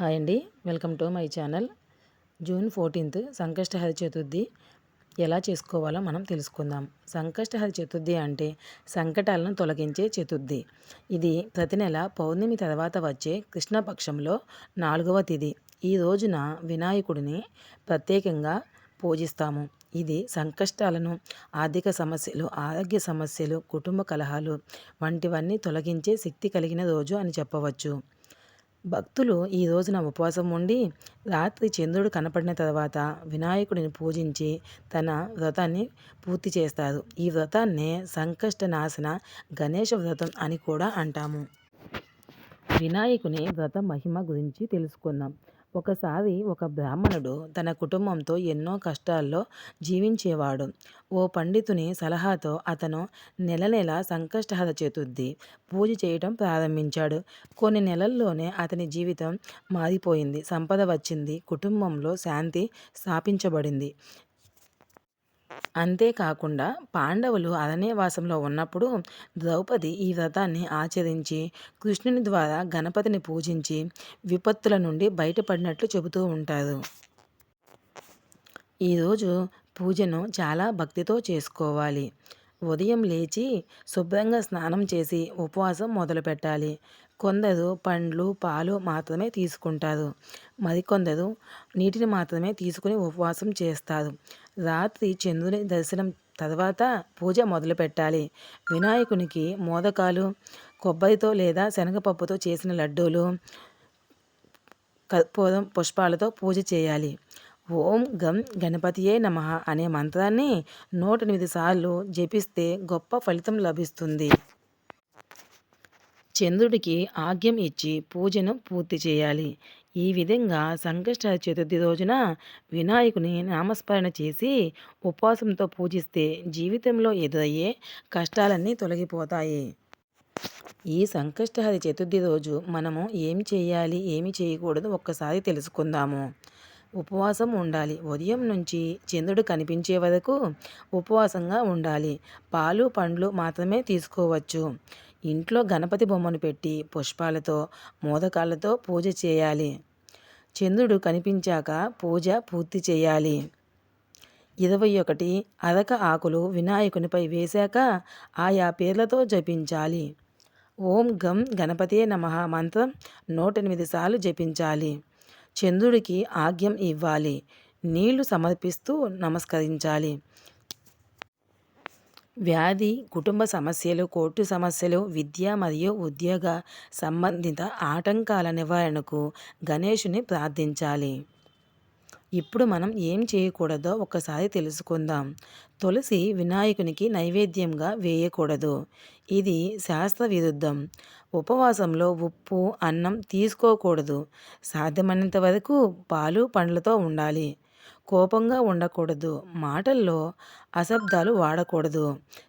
Hi అండి. Welcome to my channel. June fourteenth Sankashtahara Chaturthi. ఎలా చేసుకోవాలో మనం తెలుసుకుందాం. సంకష్టహరి చతుర్థి అంటే సంకటాలను తొలగించే చతుర్థి. ఇది ప్రతి నెల పౌర్ణమి తర్వాత వచ్చే కృష్ణపక్షంలో నాలుగవ తిథి ఈ రోజున వినాయకుడిని ప్రత్యేకంగా పూజిస్తాము. ఇది సంకష్టాలను ఆర్థిక సమస్యలు ఆరోగ్య సమస్యలు కుటుంబ కలహాలు వంటివన్నీ తొలగించే శక్తి కలిగిన రోజు అని చెప్పవచ్చు. భక్తులు ఈ రోజున ఉపవాసం ఉండి రాత్రి చంద్రుడు కనపడిన తర్వాత వినాయకుడిని పూజించి తన వ్రతాన్ని పూర్తి చేస్తారు. ఈ వ్రతాన్నే సంకష్ట నాశన గణేష వ్రతం అని కూడా అంటాము. వినాయకుని వ్రత మహిమ గురించి తెలుసుకుందాం. ఒకసారి ఒక బ్రాహ్మణుడు తన కుటుంబంతో ఎన్నో కష్టాల్లో జీవించేవాడు. ఓ పండితుని సలహాతో అతను నెల నెల సంకష్టహర చతుర్థి పూజ చేయటం ప్రారంభించాడు. కొన్ని నెలల్లోనే అతని జీవితం మారిపోయింది. సంపద వచ్చింది. కుటుంబంలో శాంతి స్థాపించబడింది. అంతేకాకుండా పాండవులు అరణ్యవాసంలో ఉన్నప్పుడు ద్రౌపది ఈ వ్రతాన్ని ఆచరించి కృష్ణుని ద్వారా గణపతిని పూజించి విపత్తుల నుండి బయటపడినట్లు చెబుతూ ఉంటారు. ఈరోజు పూజను చాలా భక్తితో చేసుకోవాలి. ఉదయం లేచి శుభ్రంగా స్నానం చేసి ఉపవాసం మొదలుపెట్టాలి. కొందరు పండ్లు పాలు మాత్రమే తీసుకుంటారు. మరికొందరు నీటిని మాత్రమే తీసుకుని ఉపవాసం చేస్తారు. రాత్రి చంద్రుని దర్శనం తర్వాత పూజ మొదలు పెట్టాలి. వినాయకునికి మోదకాలు కొబ్బరితో లేదా శనగపప్పుతో చేసిన లడ్డూలు కర్పూరం పుష్పాలతో పూజ చేయాలి. ఓం గం గణపతియే నమ అనే మంత్రాన్ని నూట ఎనిమిది సార్లు జపిస్తే గొప్ప ఫలితం లభిస్తుంది. చంద్రుడికి ఆజ్ఞం ఇచ్చి పూజను పూర్తి చేయాలి. ఈ విధంగా సంకష్ట చతుర్థి రోజున వినాయకుని నామస్మరణ చేసి ఉపవాసంతో పూజిస్తే జీవితంలో ఎదురయ్యే కష్టాలన్నీ తొలగిపోతాయి. ఈ సంకష్టహరి చతుర్థి రోజు మనము ఏమి చేయాలి ఏమి చేయకూడదు ఒక్కసారి తెలుసుకుందాము. ఉపవాసం ఉండాలి. ఉదయం నుంచి చంద్రుడు కనిపించే వరకు ఉపవాసంగా ఉండాలి. పాలు పండ్లు మాత్రమే తీసుకోవచ్చు. ఇంట్లో గణపతి బొమ్మను పెట్టి పుష్పాలతో మోదకాలతో పూజ చేయాలి. చంద్రుడు కనిపించాక పూజ పూర్తి చేయాలి. ఇరవై ఒకటి అరక ఆకులు వినాయకునిపై వేశాక ఆయా పేర్లతో జపించాలి. ఓం గం గణపతే నమ మంత్రం నూట ఎనిమిది సార్లు జపించాలి. చంద్రుడికి ఆజ్ఞం ఇవ్వాలి. నీళ్ళు సమర్పిస్తూ నమస్కరించాలి. వ్యాధి కుటుంబ సమస్యలు కోర్టు సమస్యలు విద్య మరియు ఉద్యోగ సంబంధిత ఆటంకాల నివారణకు గణేషుని ప్రార్థించాలి. ఇప్పుడు మనం ఏం చేయకూడదో ఒకసారి తెలుసుకుందాం. తులసి వినాయకునికి నైవేద్యంగా వేయకూడదు. ఇది శాస్త్ర విరుద్ధం. ఉపవాసంలో ఉప్పు అన్నం తీసుకోకూడదు. సాధ్యమైనంత వరకు పాలు పండ్లతో ఉండాలి. కోపంగా ఉండకూడదు. మాటల్లో అశబ్దాలు వాడకూడదు.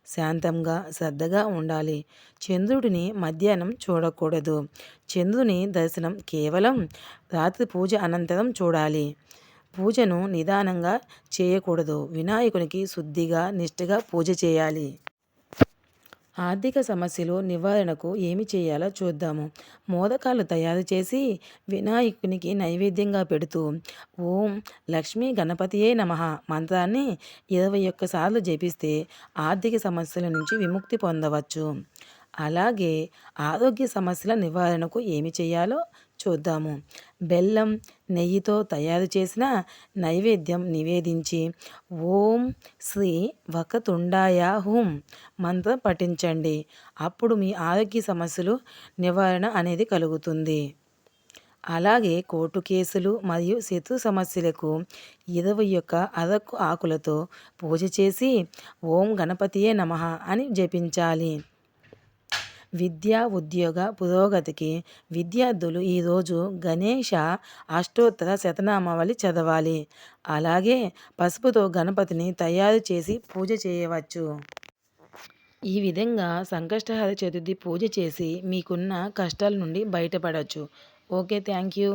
శాంతంగా శ్రద్ధగా ఉండాలి. చంద్రుడిని మధ్యాహ్నం చూడకూడదు. చంద్రుని దర్శనం కేవలం రాత్రి పూజ అనంతరం చూడాలి. పూజను నిదానంగా చేయకూడదు. వినాయకునికి శుద్ధిగా నిష్ఠగా పూజ చేయాలి. ఆర్థిక సమస్యలు నివారణకు ఏమి చేయాలో చూద్దాము. మోదకాలు తయారు చేసి వినాయకునికి నైవేద్యంగా పెడుతూ ఓం లక్ష్మీ గణపతియే నమ మంత్రాన్ని ఇరవై ఒక్కసార్లు జపిస్తే ఆర్థిక సమస్యల నుంచి విముక్తి పొందవచ్చు. అలాగే ఆరోగ్య సమస్యల నివారణకు ఏమి చేయాలో చూద్దాము. బెల్లం నెయ్యితో తయారు చేసిన నైవేద్యం నివేదించి ఓం శ్రీ వకతుండాయ హుం మంత్రం పఠించండి. అప్పుడు మీ ఆరోగ్య సమస్యలు నివారణ అనేది కలుగుతుంది. అలాగే కోర్టు కేసులు మరియు శత్రు సమస్యలకు ఇరవై యొక్క అరకు ఆకులతో పూజ చేసి ఓం గణపతియే నమ అని జపించాలి. విద్యా ఉద్యోగ పురోగతికి విద్యార్థులు ఈరోజు గణేష అష్టోత్తర శతనామావళి చదవాలి. అలాగే పసుపుతో గణపతిని తయారు చేసి పూజ చేయవచ్చు. ఈ విధంగా సంకష్టహర చతుర్థి పూజ చేసి మీకున్న కష్టాల నుండి బయటపడవచ్చు ఓకే థ్యాంక్ యూ.